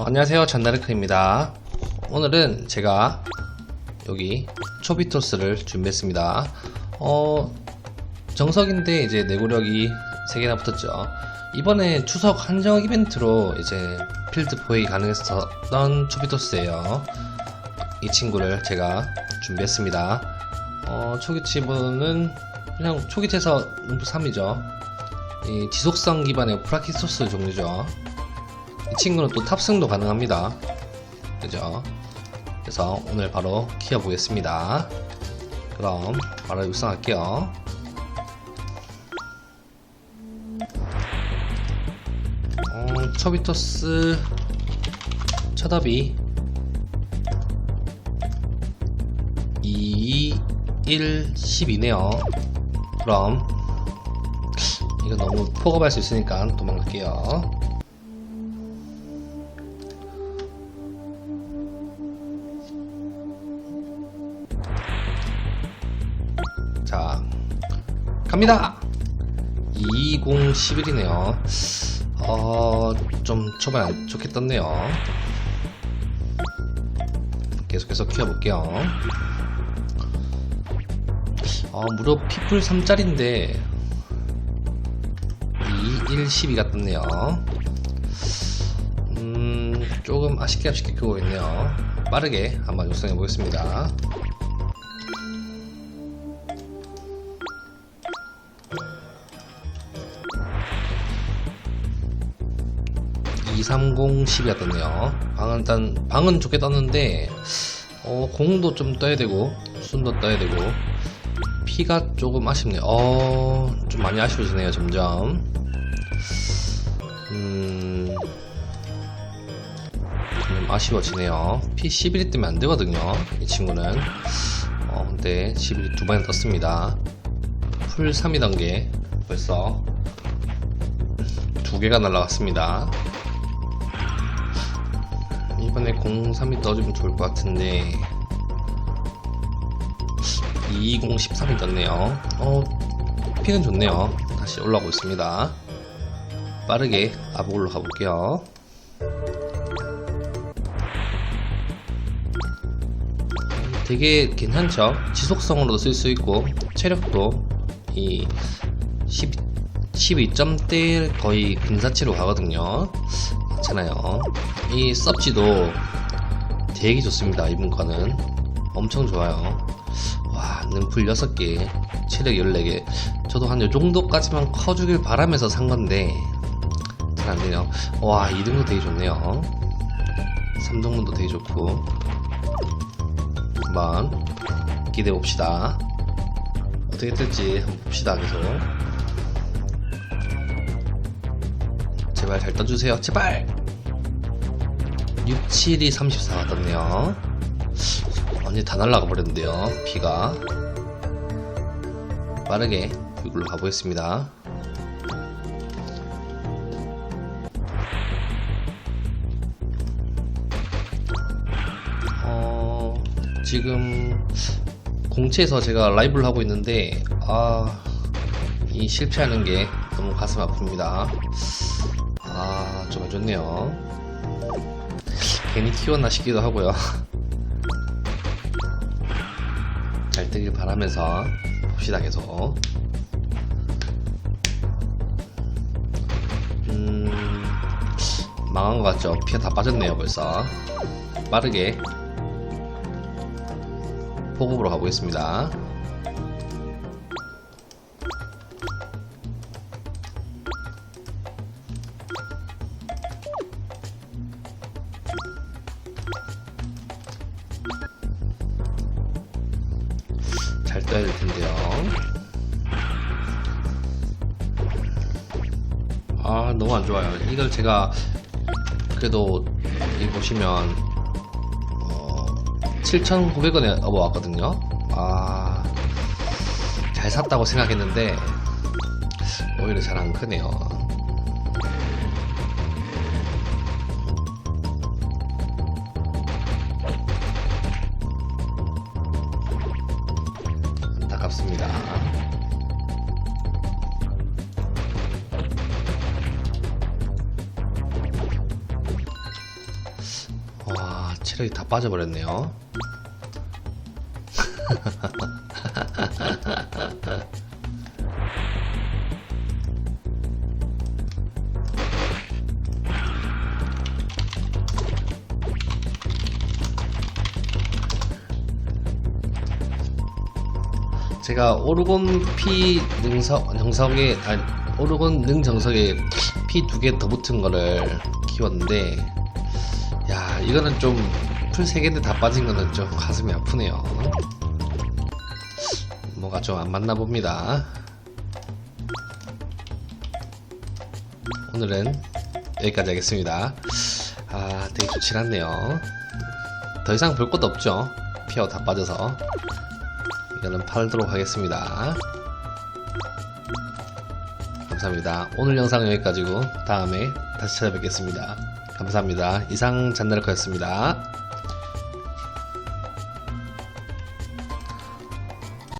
어, 안녕하세요. 잔나르크입니다. 오늘은 제가 여기 초비토스를 준비했습니다. 어 정석인데 이제 내구력이 3개나 붙었죠. 이번에 추석 한정 이벤트로 이제 필드 포획이 가능했었던 초비토스예요. 이 친구를 제가 준비했습니다. 어 초기치브는 그냥 초기체에서 음프 3이죠. 이 지속성 기반의 프라키소스 종류죠 이 친구는 또 탑승도 가능합니다. 그죠? 그래서 오늘 바로 키워 보겠습니다. 그럼 바로 육성할게요. 어, 초비토스 첫업이 2, 1, 10이네요. 그럼 이거 너무 포갑할 수 있으니까 도망갈게요. 갑니다! 2011이네요. 어, 좀 초반에 안 좋게 떴네요. 계속해서 키워볼게요. 어, 무려 피플 3짜리인데, 2, 1, 12가 떴네요. 음, 조금 아쉽게 아쉽게 키우고 있네요. 빠르게 한번 육성해 보겠습니다. 230 10이가 떴네요. 방은 일단 방은 좋게 떴는데 어, 공도 좀 떠야 되고 순도 떠야 되고 피가 조금 아쉽네요. 어, 좀 많이 아쉬워지네요. 점점. 음, 좀 아쉬워지네요. 피 11이 뜨면 안 되거든요. 이 친구는. 어, 근데 11이 두 번이나 떴습니다. 풀 3이던 게 벌써 두 개가 날라갔습니다. 이번에 03이 떠주면 좋을 것 같은데. 2013이 떴네요. 어 피는 좋네요. 다시 올라오고 있습니다. 빠르게 아보글로 가볼게요. 되게 괜찮죠? 지속성으로도 쓸 수 있고 체력도 이 10, 12점대 거의 근사치로 가거든요 괜찮아요. 이 섭지도 되게 좋습니다 이분 거는. 엄청 좋아요. 와 능풀 6개 체력 14개. 저도 한 요정도까지만 커주길 바라면서 산 건데 잘 안되네요. 와 2등도 되게 좋네요. 3등분도 되게 좋고. 한번 기대해 봅시다. 어떻게 뜰지 한번 봅시다 계속 제발 잘 떠주세요 제발 6, 7이 34가 떴네요. 완전히 다 날라가 버렸는데요. 비가. 빠르게 이걸로 가보겠습니다. 어, 지금 공채에서 제가 라이브를 하고 있는데, 아, 이 실패하는 게 너무 가슴 아픕니다. 아, 좀 안 좋네요. 괜히 키웠나 싶기도 하고요. 잘 뜨길 바라면서 봅시다 계속. 음, 망한 것 같죠? 피가 다 빠졌네요 벌써. 빠르게 포급으로 가보겠습니다. 잘 떠야 될 텐데요. 아, 너무 안 좋아요. 이걸 제가 그래도 이 보시면 어, 7,900원에 업어왔거든요. 아, 잘 샀다고 생각했는데 오히려 잘 안 크네요. 와, 체력이 다 빠져버렸네요. 제가 오르곤 P 능석 정석에 아니 오르곤 능 정석에 P 두개 더 붙은 거를 키웠는데 야 이거는 좀풀세 개인데 다 빠진 거는 좀 가슴이 아프네요. 뭐가 좀 안 맞나 봅니다. 오늘은 여기까지 하겠습니다. 아 되게 좋진 않네요. 더 이상 볼 것도 없죠. 피어 다 빠져서. 이거는 팔도록 하겠습니다. 감사합니다. 오늘 영상은 여기까지고 다음에 다시 찾아뵙겠습니다. 감사합니다. 이상 잔나르카였습니다.